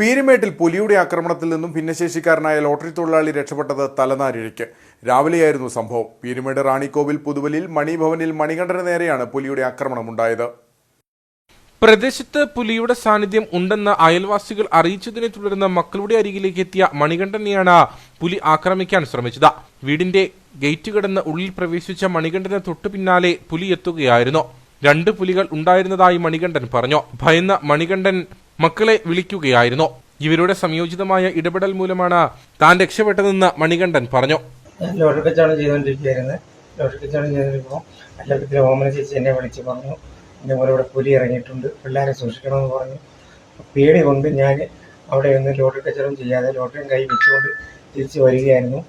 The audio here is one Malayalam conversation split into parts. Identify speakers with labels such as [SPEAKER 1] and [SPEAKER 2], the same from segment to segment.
[SPEAKER 1] പീരുമേട്ടിൽ പുലിയുടെ ആക്രമണത്തിൽ നിന്നും ഭിന്നശേഷിക്കാരനായ ലോട്ടറി തൊഴിലാളി രക്ഷപ്പെട്ടത് തലനാരിഴയ്ക്ക്. രാവിലെയായിരുന്നു സംഭവം. പീരുമേട് റാണിക്കോവിൽ പുതുവലിൽ മണിഭവനിൽ മണികണ്ഠന് നേരെയാണ് പുലിയുടെ ആക്രമണമുണ്ടായത്.
[SPEAKER 2] പ്രദേശത്ത് പുലിയുടെ സാന്നിധ്യം ഉണ്ടെന്ന് അയൽവാസികൾ അറിയിച്ചതിനെ തുടർന്ന് മക്കളുടെ അരികിലേക്ക് എത്തിയ മണികണ്ഠനെയാണ് പുലി ആക്രമിക്കാൻ ശ്രമിച്ചത്. വീടിന്റെ ഗേറ്റ് കടന്ന് ഉള്ളിൽ പ്രവേശിച്ച മണികണ്ഠന് തൊട്ടു പിന്നാലെ പുലി എത്തുകയായിരുന്നു. രണ്ട് പുലികൾ ഉണ്ടായിരുന്നതായി മണികണ്ഠൻ പറഞ്ഞു. ഭയന്ന മണികണ്ഠൻ മക്കളെ വിളിക്കുകയായിരുന്നു. ഇവരുടെ സംയോജിതമായ ഇടപെടൽ മൂലമാണ് താൻ രക്ഷപ്പെട്ടതെന്ന് മണികണ്ഠൻ പറഞ്ഞു.
[SPEAKER 3] ലോട്ടറി കച്ചവടം ചെയ്തുകൊണ്ടിരിക്കുകയായിരുന്നു. ലോട്ടറി കച്ചവടം ചെയ്തിരിക്കുമ്പോൾ അല്ലപ്പത്തിൽ ഓമന ചേച്ചി എന്നെ വിളിച്ച് പറഞ്ഞു എന്റെ പോലെ ഇവിടെ പുലി ഇറങ്ങിയിട്ടുണ്ട് പിള്ളേരെ സൂക്ഷിക്കണമെന്ന് പറഞ്ഞു. പേടി കൊണ്ട് ഞാൻ അവിടെ നിന്ന് ലോട്ടറി കച്ചവടം ചെയ്യാതെ ലോട്ടറിയും കൈ വെച്ചുകൊണ്ട് തിരിച്ച് വരികയായിരുന്നു.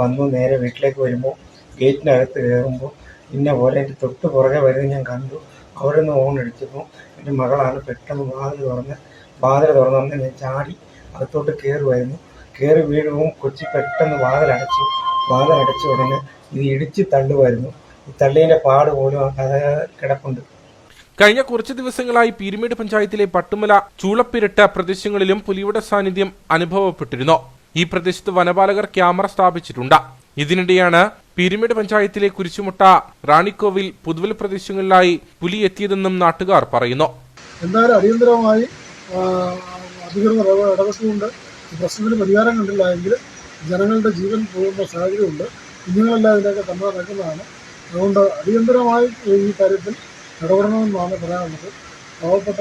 [SPEAKER 3] വന്നു നേരെ വീട്ടിലേക്ക് വരുമ്പോൾ ഗേറ്റിനകത്ത് കയറുമ്പോൾ ഇന്ന പോലെ എന്റെ തൊട്ട് പുറകെ വരുന്നത് ഞാൻ കണ്ടു. അവിടെ ഓൺ അടിച്ചപ്പോൾ എന്റെ മകളാണ് പെട്ടെന്ന് വാതിൽ തുറന്ന് വാതിൽ തുറന്ന് അന്ന് ഞാൻ ചാടി അകത്തോട്ട് കയറുമായിരുന്നു കയറി വീഴുമ്പോൾ കൊച്ചി പെട്ടെന്ന് വാതിലടച്ചു വാതിലടച്ച ഉടനെ ഇത് ഇടിച്ച് തള്ളുമായിരുന്നു ഈ തള്ളിയതിന്റെ പാട് പോലും ആ കഥ കിടപ്പുണ്ട്.
[SPEAKER 2] കഴിഞ്ഞ കുറച്ച് ദിവസങ്ങളായി പീരുമേട് പഞ്ചായത്തിലെ പട്ടുമല ചൂളപ്പിരട്ട പ്രദേശങ്ങളിലും പുലിയുടെ സാന്നിധ്യം അനുഭവപ്പെട്ടിരുന്നു. ഈ പ്രദേശത്ത് വനപാലകർ ക്യാമറ സ്ഥാപിച്ചിട്ടുണ്ട്. ഇതിനിടെയാണ് പീരുമേട് പഞ്ചായത്തിലെ കുരിശുമുട്ട റാണിക്കോവിൽ പുതുവൽ പ്രദേശങ്ങളിലായി പുലി എത്തിയതെന്നും നാട്ടുകാർ പറയുന്നു.
[SPEAKER 4] എന്തായാലും അടിയന്തരമായി അധികൃതർ ഇടപെ- ഇടപെട്ടുകൊണ്ട് പ്രശ്നത്തിന് പരിഹാരം കണ്ടില്ല എങ്കിൽ ജനങ്ങളുടെ ജീവൻ പോകുന്ന സാഹചര്യമുണ്ട്. കുഞ്ഞുങ്ങളെല്ലാം ഇതിനൊക്കെ തന്നെ നടക്കുന്നതാണ്. അതുകൊണ്ട് അടിയന്തരമായി ഈ കാര്യത്തിൽ ഇടപെടണമെന്നാണ് പറയാനുള്ളത്. പാവപ്പെട്ട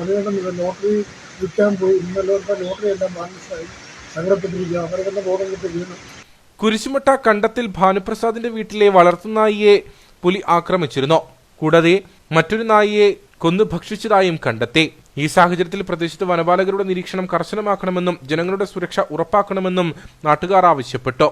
[SPEAKER 4] മണികണ്ഠൻ ലോട്ടറി വിൽക്കാൻ പോയി. ഇന്നലെ ലോട്ടറി എല്ലാം ബാലൻസായി. സങ്കടപ്പെട്ടിരിക്കുക തന്നെ ബോധം കിട്ടി വീണു.
[SPEAKER 2] കുരിശുമുട്ട കണ്ടത്തിൽ ഭാനുപ്രസാദിന്റെ വീട്ടിലെ വളർത്തുനായിയെ പുലി ആക്രമിച്ചിരുന്നു. കൂടാതെ മറ്റൊരു നായിയെ കൊന്നു ഭക്ഷിച്ചതായും കണ്ടെത്തി. ഈ സാഹചര്യത്തിൽ പ്രദേശത്ത് വനപാലകരുടെ നിരീക്ഷണം കർശനമാക്കണമെന്നും ജനങ്ങളുടെ സുരക്ഷ ഉറപ്പാക്കണമെന്നും നാട്ടുകാർ ആവശ്യപ്പെട്ടു.